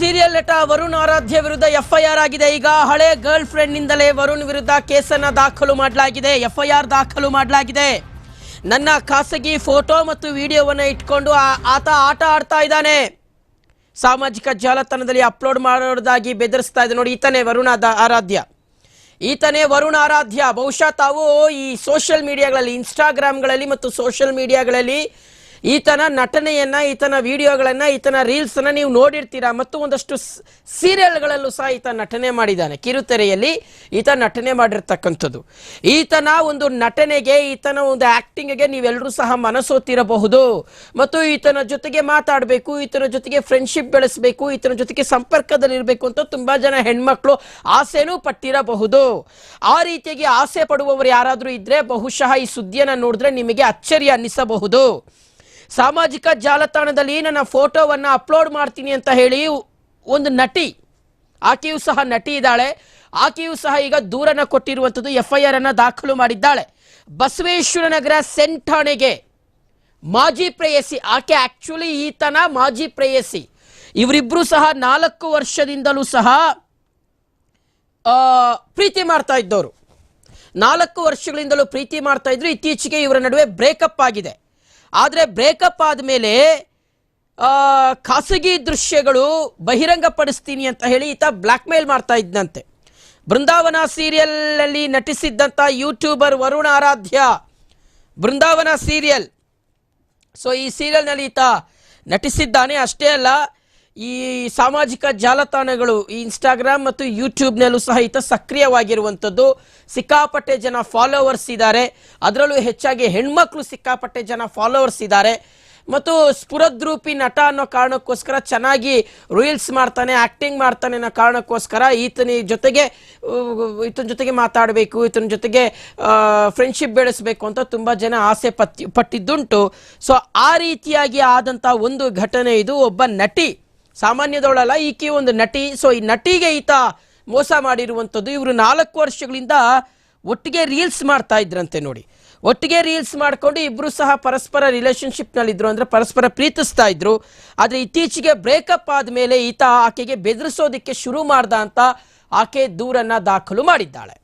Serial ನಟ ವರುಣ್ ಆರಾಧ್ಯ ವಿರುದ್ಧ FIR ಆಗಿದೆ. ಈಗ ಹಳೆ ಗರ್ಲ್ ಫ್ರೆಂಡ್ ನಿಂದಲೇ ವರುಣ್ ವಿರುದ್ಧ ಕೇಸನ್ನ ದಾಖಲು ಮಾಡಲಾಗಿದೆ. ಎಫ್ಐಆರ್ ದಾಖಲು ಮಾಡಲಾಗಿದೆ. ನನ್ನ ಖಾಸಗಿ ಫೋಟೋ ಮತ್ತು ವಿಡಿಯೋವನ್ನು ಇಟ್ಕೊಂಡು ಆತ ಆಟ ಆಡ್ತಾ ಇದ್ದಾನೆ. ಸಾಮಾಜಿಕ ಜಾಲತಾಣದಲ್ಲಿ ಅಪ್ಲೋಡ್ ಮಾಡೋದಾಗಿ ಬೆದರಿಸ್ತಾ ಇದೆ. ನೋಡಿ, ಈತನೇ ವರುಣ ಆರಾಧ್ಯ. ಈತನೇ ವರುಣ್ ಆರಾಧ್ಯ. ಬಹುಶಃ ತಾವು ಈ ಸೋಷಿಯಲ್ ಮೀಡಿಯಾಗಳಲ್ಲಿ, ಇನ್ಸ್ಟಾಗ್ರಾಮ್ಗಳಲ್ಲಿ ಮತ್ತು ಸೋಷಿಯಲ್ ಮೀಡಿಯಾಗಳಲ್ಲಿ ಈತನ ನಟನೆಯನ್ನ, ಈತನ ವಿಡಿಯೋಗಳನ್ನ, ಈತನ ರೀಲ್ಸ್ ಅನ್ನ ನೀವು ನೋಡಿರ್ತೀರಾ? ಮತ್ತು ಒಂದಷ್ಟು ಸೀರಿಯಲ್ಗಳಲ್ಲೂ ಸಹ ಈತ ನಟನೆ ಮಾಡಿದ್ದಾನೆ. ಕಿರುತೆರೆಯಲ್ಲಿ ಈತ ನಟನೆ ಮಾಡಿರ್ತಕ್ಕಂಥದ್ದು. ಈತನ ಒಂದು ನಟನೆಗೆ, ಈತನ ಒಂದು ಆಕ್ಟಿಂಗ್ಗೆ ನೀವೆಲ್ಲರೂ ಸಹ ಮನಸೋತಿರಬಹುದು. ಮತ್ತು ಈತನ ಜೊತೆಗೆ ಮಾತಾಡಬೇಕು, ಈತನ ಜೊತೆಗೆ ಫ್ರೆಂಡ್ಶಿಪ್ ಬೆಳೆಸಬೇಕು, ಈತನ ಜೊತೆಗೆ ಸಂಪರ್ಕದಲ್ಲಿರಬೇಕು ಅಂತ ತುಂಬಾ ಜನ ಹೆಣ್ಮಕ್ಳು ಆಸೆನೂ ಪಟ್ಟಿರಬಹುದು. ಆ ರೀತಿಯಾಗಿ ಆಸೆ ಪಡುವವರು ಯಾರಾದರೂ ಇದ್ರೆ ಬಹುಶಃ ಈ ಸುದ್ದಿಯನ್ನು ನೋಡಿದ್ರೆ ನಿಮಗೆ ಅಚ್ಚರಿ ಅನ್ನಿಸಬಹುದು. ಸಾಮಾಜಿಕ ಜಾಲತಾಣದಲ್ಲಿ ನನ್ನ ಫೋಟೋವನ್ನ ಅಪ್ಲೋಡ್ ಮಾಡ್ತೀನಿ ಅಂತ ಹೇಳಿ ಒಂದು ನಟಿ, ಆಕೆಯೂ ಸಹ ನಟಿ ಇದ್ದಾಳೆ. ಆಕೆಯೂ ಸಹ ಈಗ ದೂರನ ಕೊಟ್ಟಿರುವಂಥದ್ದು ಎಫ್ ಐ ಆರ್ ಅನ್ನ ದಾಖಲು ಮಾಡಿದ್ದಾಳೆ. ಬಸವೇಶ್ವರ ನಗರ ಸೆಂಟ್ ಠಾಣೆಗೆ ಮಾಜಿ ಪ್ರೇಯಸಿ, ಆಕೆ ಆಕ್ಚುಲಿ ಈತನ ಮಾಜಿ ಪ್ರೇಯಸಿ. ಇವರಿಬ್ಬರು ಸಹ ನಾಲ್ಕು ವರ್ಷದಿಂದಲೂ ಸಹ ಪ್ರೀತಿ ಮಾಡ್ತಾ ಇದ್ದವರು ನಾಲ್ಕು ವರ್ಷಗಳಿಂದಲೂ ಪ್ರೀತಿ ಮಾಡ್ತಾ ಇದ್ರು. ಇತ್ತೀಚೆಗೆ ಇವರ ನಡುವೆ ಬ್ರೇಕಪ್ ಆಗಿದೆ. ಆದರೆ ಬ್ರೇಕಪ್ ಆದಮೇಲೆ ಖಾಸಗಿ ದೃಶ್ಯಗಳು ಬಹಿರಂಗಪಡಿಸ್ತೀನಿ ಅಂತ ಹೇಳಿ ಈತ ಬ್ಲ್ಯಾಕ್ ಮೇಲ್ ಮಾಡ್ತಾ ಇದ್ದಂತೆ ಬೃಂದಾವನ ಸೀರಿಯಲ್ ಅಲ್ಲಿ ನಟಿಸಿದ್ದಂಥ YouTuber Varuna Aradhya. Brindavana serial. So, ಈ ಸೀರಿಯಲ್ನಲ್ಲಿ ಈತ ನಟಿಸಿದ್ದಾನೆ. ಅಷ್ಟೇ ಅಲ್ಲ ಈ ಸಾಮಾಜಿಕ ಜಾಲತಾಣಗಳು ಈ ಇನ್ಸ್ಟಾಗ್ರಾಮ್ ಮತ್ತು ಯೂಟ್ಯೂಬ್ನಲ್ಲೂ ಸಹ ಈತ ಸಕ್ರಿಯವಾಗಿರುವಂಥದ್ದು. ಸಿಕ್ಕಾಪಟ್ಟೆ ಜನ ಫಾಲೋವರ್ಸ್ ಇದ್ದಾರೆ. ಅದರಲ್ಲೂ ಹೆಚ್ಚಾಗಿ ಹೆಣ್ಮಕ್ಳು ಸಿಕ್ಕಾಪಟ್ಟೆ ಜನ ಫಾಲೋವರ್ಸ್ ಇದ್ದಾರೆ. ಮತ್ತು ಸ್ಫುರದ್ರೂಪಿ ನಟ ಅನ್ನೋ ಕಾರಣಕ್ಕೋಸ್ಕರ ಚೆನ್ನಾಗಿ ರೀಲ್ಸ್ ಮಾಡ್ತಾನೆ ಆ್ಯಕ್ಟಿಂಗ್ ಮಾಡ್ತಾನೆ ಅನ್ನೋ ಕಾರಣಕ್ಕೋಸ್ಕರ ಈತನ ಜೊತೆಗೆ ಈತನ ಜೊತೆಗೆ ಮಾತಾಡಬೇಕು, ಈತನ ಜೊತೆಗೆ ಫ್ರೆಂಡ್ಶಿಪ್ ಬೆಳೆಸಬೇಕು ಅಂತ ತುಂಬ ಜನ ಆಸೆ ಪತ್ತಿ, ಪಟ್ಟಿದ್ದುಂಟು. ಸೊ ಆ ರೀತಿಯಾಗಿ ಆದಂಥ ಒಂದು ಘಟನೆ ಇದು. ಒಬ್ಬ ನಟಿ ಸಾಮಾನ್ಯದವಳಲ್ಲ, ಈಕೆ ಒಂದು ನಟಿ. ಸೊ ಈ ನಟಿಗೆ ಈತ ಮೋಸ ಮಾಡಿರುವಂಥದ್ದು ಇವರು ನಾಲ್ಕು ವರ್ಷಗಳಿಂದ ಒಟ್ಟಿಗೆ ರೀಲ್ಸ್ ಮಾಡ್ತಾ ಇದ್ರಂತೆ ನೋಡಿ. ಒಟ್ಟಿಗೆ ರೀಲ್ಸ್ ಮಾಡ್ಕೊಂಡು ಇಬ್ಬರು ಸಹ ಪರಸ್ಪರ ರಿಲೇಶನ್ಶಿಪ್ನಲ್ಲಿದ್ದರು ಅಂದರೆ ಪರಸ್ಪರ ಪ್ರೀತಿಸ್ತಾ ಇದ್ರು. ಆದರೆ ಇತ್ತೀಚೆಗೆ ಬ್ರೇಕಪ್ ಆದ ಮೇಲೆ ಈತ ಆಕೆಗೆ ಬೆದರಿಸೋದಕ್ಕೆ ಶುರು ಮಾಡ್ದ ಅಂತ ಆಕೆ ದೂರನ್ನು ದಾಖಲು ಮಾಡಿದ್ದಾಳೆ.